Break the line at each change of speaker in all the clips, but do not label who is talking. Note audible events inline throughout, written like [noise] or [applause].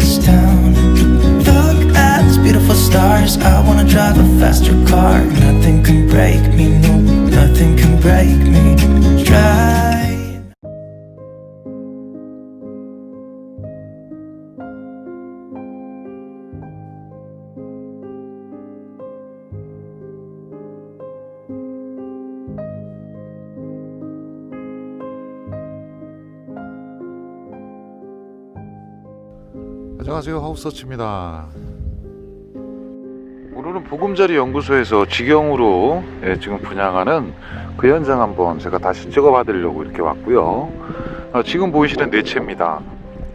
town. Look at these beautiful stars. I wanna drive a faster car.
안녕하세요. 하우서치입니다. 오늘은 보금자리 연구소에서 직영으로 예, 지금 분양하는 그 현장 한번 제가 다시 찍어 받으려고 이렇게 왔고요. 어, 지금 보이시는 네 채입니다.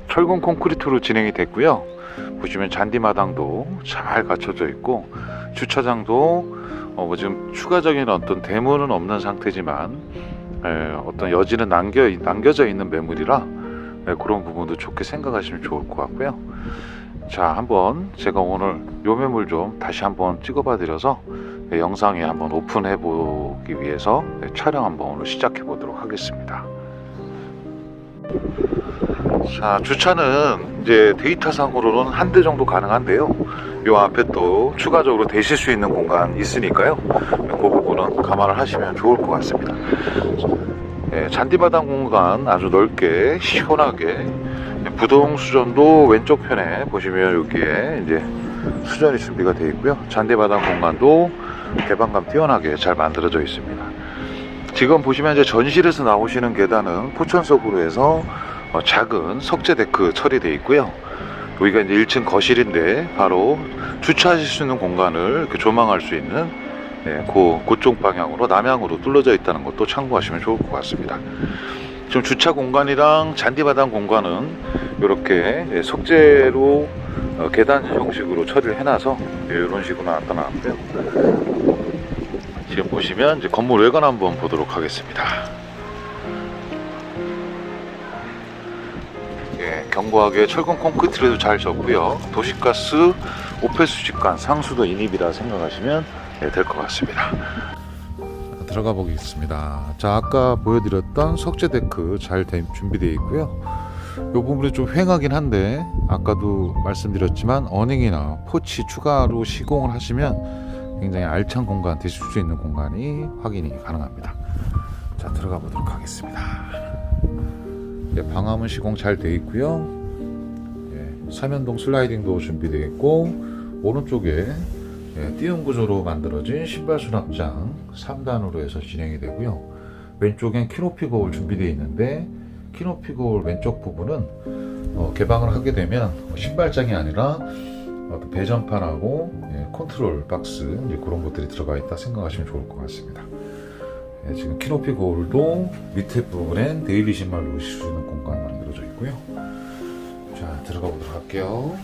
철근 콘크리트로 진행이 됐고요. 보시면 잔디마당도 잘 갖춰져 있고 주차장도 어, 뭐 지금 추가적인 어떤 대문은 없는 상태지만 예, 어떤 여지는 남겨, 남겨져 있는 매물이라 네, 그런 부분도 좋게 생각하시면 좋을 것 같고요. 자, 한번 제가 오늘 요 매물 좀 다시 한번 찍어봐 드려서 네, 영상에 한번 오픈해 보기 위해서 네, 촬영 한번 오늘 시작해 보도록 하겠습니다. 자, 주차는 이제 데이터상으로는 한 대 정도 가능한데요. 요 앞에 또 추가적으로 대실 수 있는 공간 있으니까요. 그 부분은 감안을 하시면 좋을 것 같습니다. 예, 잔디마당 공간 아주 넓게 시원하게 부동 수전도 왼쪽 편에 보시면 여기에 이제 수전이 준비가 되어 있고요. 잔디마당 공간도 개방감 뛰어나게 잘 만들어져 있습니다. 지금 보시면 이제 전실에서 나오시는 계단은 포천석으로 해서 어, 작은 석재 데크 처리되어 있고요. 여기가 이제 1층 거실인데 바로 주차하실 수 있는 공간을 조망할 수 있는 네, 그, 그쪽 방향으로 남향으로 뚫어져 있다는 것도 참고하시면 좋을 것 같습니다. 지금 주차 공간이랑 잔디바닥 공간은 이렇게 석재로 어, 계단 형식으로 처리를 해놔서 이런 식으로 나타나는데요. 지금 보시면 이제 건물 외관 한번 보도록 하겠습니다. 예, 견고하게 철근 콘크리트도 잘 졌고요. 도시가스 오페스 직관 상수도 인입이라 생각하시면 네, 될것 같습니다. 들어가 보겠습니다. 자, 아까 보여드렸던 석재 데크 잘 대- 준비되어 있고요. 이 부분이 좀 휑하긴 한데 아까도 말씀드렸지만 어닝이나 포치 추가로 시공을 하시면 굉장히 알찬 공간 되실 수 있는 공간이 확인이 가능합니다. 자, 들어가 보도록 하겠습니다. 네, 방화문 시공 잘 되어 있고요. 예, 삼연동 슬라이딩 도어 준비되어 있고 오른쪽에 예, 띄운 구조로 만들어진 신발 수납장 3단으로 해서 진행이 되고요. 왼쪽엔 키높이 거울 준비되어 있는데 키높이 거울 왼쪽 부분은 어, 개방을 하게 되면 신발장이 아니라 배전판하고 예, 컨트롤 박스 그런 것들이 들어가 있다 생각하시면 좋을 것 같습니다. 예, 지금 키높이 거울도 밑에 부분엔 데일리 신발 놓으실 수 있는 공간 만들어져 있고요. 자 들어가 보도록 할게요.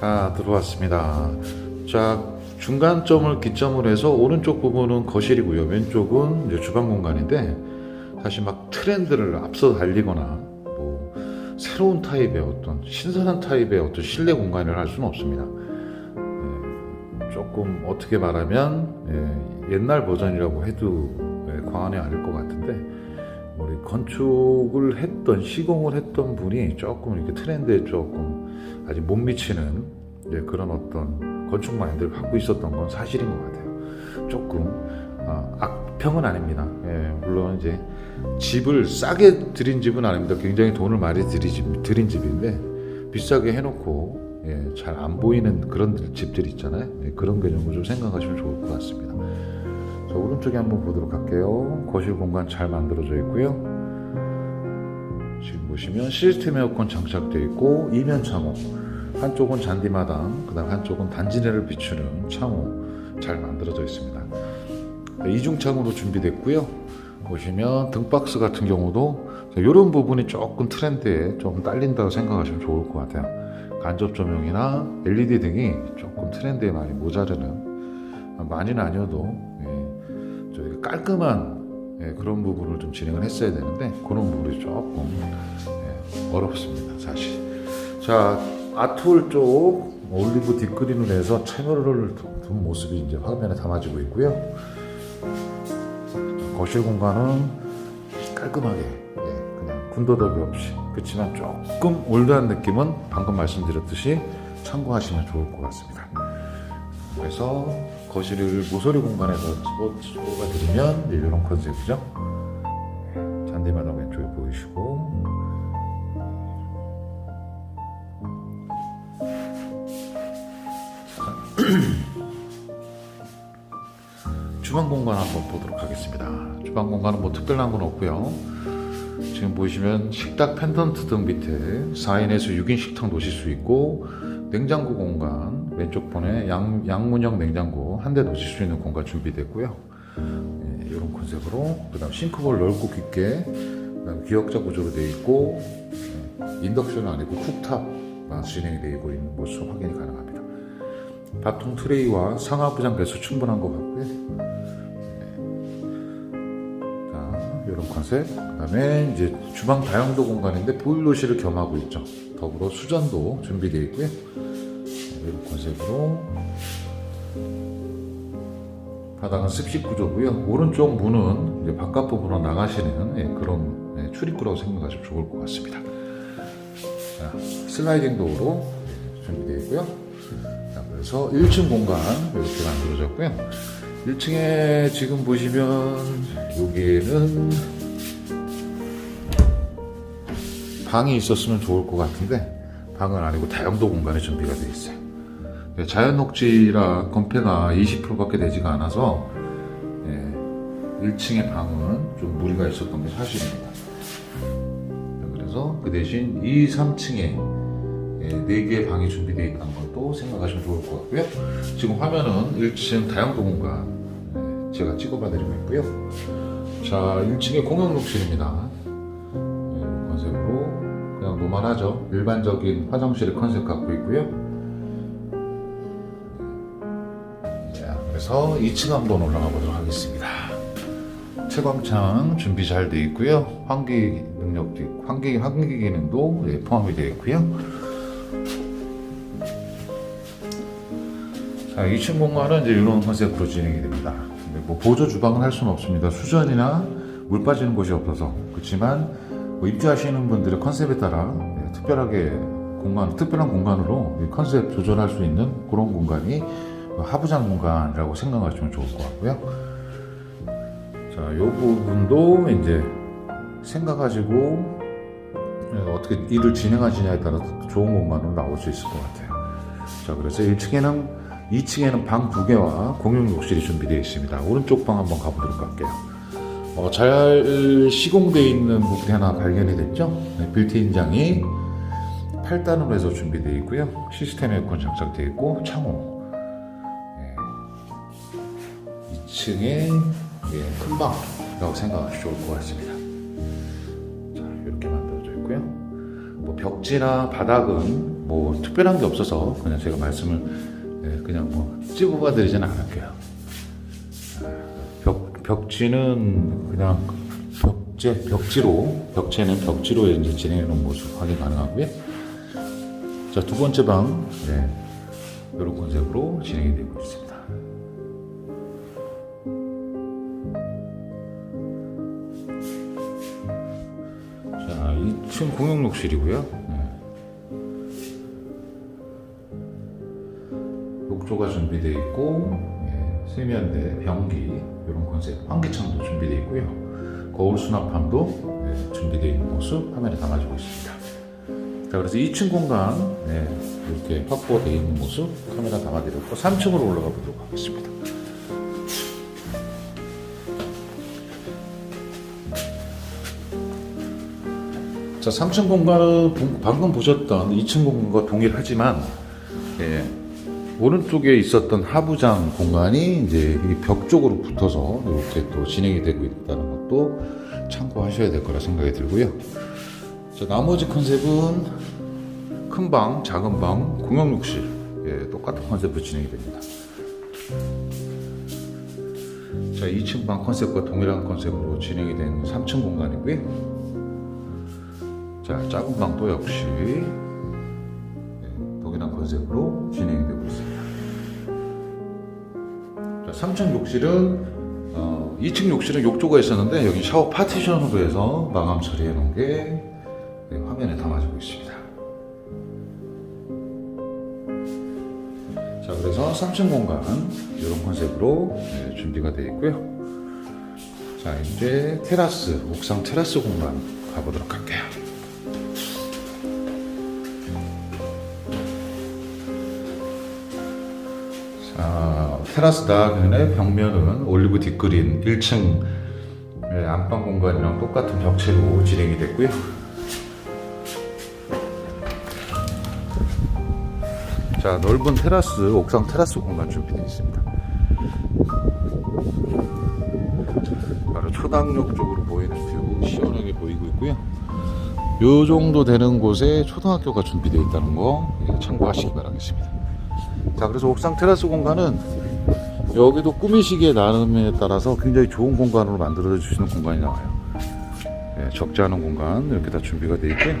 자 들어왔습니다. 자 중간점을 기점으로 해서 오른쪽 부분은 거실이고요. 왼쪽은 주방 공간인데 사실 막 트렌드를 앞서 달리거나 뭐 새로운 타입의 어떤 신선한 타입의 어떤 실내 공간을 할 수는 없습니다. 예, 조금 어떻게 말하면 예, 옛날 버전이라고 해도 예, 과언이 아닐 것 같은데 우리 건축을 했던 시공을 했던 분이 조금 이렇게 트렌드에 조금 아직 못 미치는 예, 그런 어떤 건축 마인드를 갖고 있었던 건 사실인 것 같아요. 조금 아, 악평은 아닙니다. 예, 물론 이제 집을 싸게 들인 집은 아닙니다. 굉장히 돈을 많이 들인, 집, 들인 집인데 비싸게 해놓고 예, 잘 안 보이는 그런 집들 있잖아요. 예, 그런 개념을 좀 생각하시면 좋을 것 같습니다. 자, 오른쪽에 한번 보도록 할게요. 거실 공간 잘 만들어져 있고요. 지금 보시면 시스템 에어컨 장착되어 있고 이면 창호 한쪽은 잔디마당 그 다음 한쪽은 단지내를 비추는 창호 잘 만들어져 있습니다. 이중 창호로 준비됐고요. 보시면 등박스 같은 경우도 이런 부분이 조금 트렌드에 좀 딸린다고 생각하시면 좋을 것 같아요. 간접 조명이나 LED 등이 조금 트렌드에 많이 모자르는 많이는 아니어도 예, 저희가 깔끔한 예, 그런 부분을 좀 진행을 했어야 되는데 그런 부분이 조금 예, 어렵습니다 사실 자 아트홀 쪽 올리브 뒷그린으로 해서 채널을 둔 모습이 이제 화면에 담아지고 있고요 거실 공간은 깔끔하게 예, 그냥 군더더기 없이 그렇지만 조금 올드한 느낌은 방금 말씀드렸듯이 참고하시면 좋을 것 같습니다. 그래서 거실을 모서리 공간에서 드리면 이제 이런 컨셉이죠. 잔디마당 왼쪽에 보이시고 [clears throat] 주방 공간 한번 보도록 하겠습니다. 주방 공간은 뭐 특별한 건 없고요. 지금 보시면 식탁 펜던트 등 밑에 4인에서 6인 식탁 놓으실 수 있고 냉장고 공간 왼쪽 번에 양, 양문형 냉장고 한 대 놓으실 수 있는 공간 준비됐고요. 예, 이런 컨셉으로 그다음 싱크볼 넓고 깊게 그다음 기역자 구조로 되어 있고 예, 인덕션은 아니고 쿡탑 진행이 되고 있는 모습 확인이 가능합니다. 밥통 트레이와 상하부장 배수 충분한 것 같고요. 자, 이런 컨셉. 그 다음에 이제 주방 다용도 공간인데 보일러실을 겸하고 있죠. 더불어 수전도 준비되어 있고요. 이런 컨셉으로 바닥은 습식 구조고요. 오른쪽 문은 이제 바깥 부분으로 나가시는 예, 그런 예, 출입구라고 생각하시면 좋을 것 같습니다. 자, 슬라이딩 도어로 예, 준비되어 있고요. 자, 그래서 1층 공간 이렇게 만들어졌고요. 1층에 지금 보시면 여기에는 방이 있었으면 좋을 것 같은데 방은 아니고 다용도 공간이 준비가 되어 있어요. 네, 자연 녹지라 건폐가 20%밖에 되지가 않아서 예, 1층의 방은 좀 무리가 있었던 게 사실입니다. 네, 그래서 그 대신 2, 3층에 예, 4개의 방이 준비되어 있다는 것도 생각하시면 좋을 것 같고요. 지금 화면은 1층 다용도 공간 예, 제가 찍어봐 드리고 있고요. 자, 1층에 공용 욕실입니다. 예, 컨셉으로 그냥 노멀하죠. 일반적인 화장실의 컨셉 갖고 있고요. 자, 그래서 2층 한번 올라가 보도록 하겠습니다. 채광창 준비 잘 되어 있고요. 환기 능력도 있고, 환기, 환기 기능도 예, 포함이 되어 있고요. 자, 2층 공간은 이제 이런 컨셉으로 진행이 됩니다. 뭐 보조 주방은 할 수는 없습니다. 수전이나 물 빠지는 곳이 없어서. 그렇지만 뭐 입주하시는 분들의 컨셉에 따라 예, 특별하게 공간, 특별한 공간으로 이 컨셉 조절할 수 있는 그런 공간이 하부장 공간이라고 생각하시면 좋을 것 같고요. 자, 이 부분도 이제 생각하시고 예, 어떻게 일을 진행하시냐에 따라 좋은 공간으로 나올 수 있을 것 같아요. 자, 그래서 1층에는 2층에는 방두 개와 공용 욕실이 준비되어 있습니다. 오른쪽 방 한번 가보도록 할게요. 어, 잘 시공되어 있는 부분이 하나 발견이 됐죠. 네, 빌트인장이 8단으로 해서 준비되어 있고요. 시스템 에어컨 장착되어 있고 창호. 네. 2층에 예, 큰 방이라고 생각하시면 좋을 것 같습니다. 자, 이렇게 만들어져 있고요. 뭐 벽지나 바닥은 뭐 특별한 게 없어서 그냥 제가 말씀을 예, 그냥 뭐 찝어봐 드리진 않을게요. 벽, 벽지는 그냥 벽재, 벽지로, 벽체는 벽지로 이제 진행해 놓은 모습 확인 가능하고요. 자, 두 번째 방, 네, 이런 컨셉으로 진행이 되고 있습니다. 자, 2층 공용 욕실이고요. 욕조가 준비되어 있고 예, 세면대, 변기 이런 컨셉, 환기창도 준비되어 있고요. 거울 수납함도 예, 준비되어 있는 모습 화면에 담아지고 있습니다. 자, 그래서 2층 공간 예, 이렇게 확보되어 있는 모습 카메라 담아드렸고 3층으로 올라가 보도록 하겠습니다. 자, 3층 공간은 방- 방금 보셨던 2층 공간과 동일하지만 예, 오른쪽에 있었던 하부장 공간이 이제 이벽 쪽으로 붙어서 이렇게 또 진행이 되고 있다는 것도 참고하셔야 될 거라 생각이 들고요. 자, 나머지 컨셉은 큰 방, 작은 방, 공용 욕실 예, 똑같은 컨셉으로 진행이 됩니다. 자, 2층 방 컨셉과 동일한 컨셉으로 진행이 된 3층 공간이고요. 자, 작은 방도 역시 예, 동일한 컨셉으로 진행이 되고 3층 욕실은 어, 2층 욕실은 욕조가 있었는데 여기 샤워 파티션으로 해서 마감 처리해 놓은 게 네, 화면에 담아지고 있습니다. 자, 그래서 3층 공간 이런 컨셉으로 네, 준비가 되어 있고요. 자, 이제 테라스, 옥상 테라스 공간 가보도록 할게요. 자, 테라스 나가면의 벽면은 올리브 뒷그린 1층 네, 안방 공간이랑 똑같은 벽체로 진행이 됐고요. 자, 넓은 테라스, 옥상 테라스 공간 준비되어 있습니다. 바로 초당역 쪽으로 보이는 뷰 시원하게 보이고 있고요. 요 정도 되는 곳에 초등학교가 준비되어 있다는 거 예, 참고하시기 바라겠습니다. 자, 그래서 옥상 테라스 공간은 여기도 꾸미시기에 나름에 따라서 굉장히 좋은 공간으로 만들어 주시는 공간이 나와요. 예, 적지 않은 공간 이렇게 다 준비가 되어 있고요.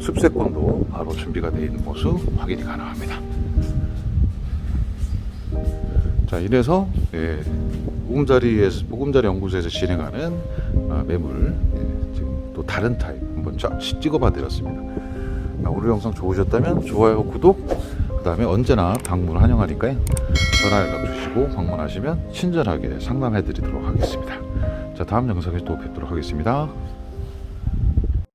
습세권도 바로 준비가 되어 있는 모습 확인이 가능합니다. 자, 이래서 예, 보금자리에서 보금자리 연구소에서 진행하는 아, 매물 예, 지금 또 다른 타입 한번 쫙 찍어봐 드렸습니다. 아, 오늘 영상 좋으셨다면 좋아요, 구독, 그 다음에 언제나 방문 환영하니까요. 전화 연락 주시고 방문하시면 친절하게 상담해 드리도록 하겠습니다. 자, 다음 영상에 또 뵙도록 하겠습니다.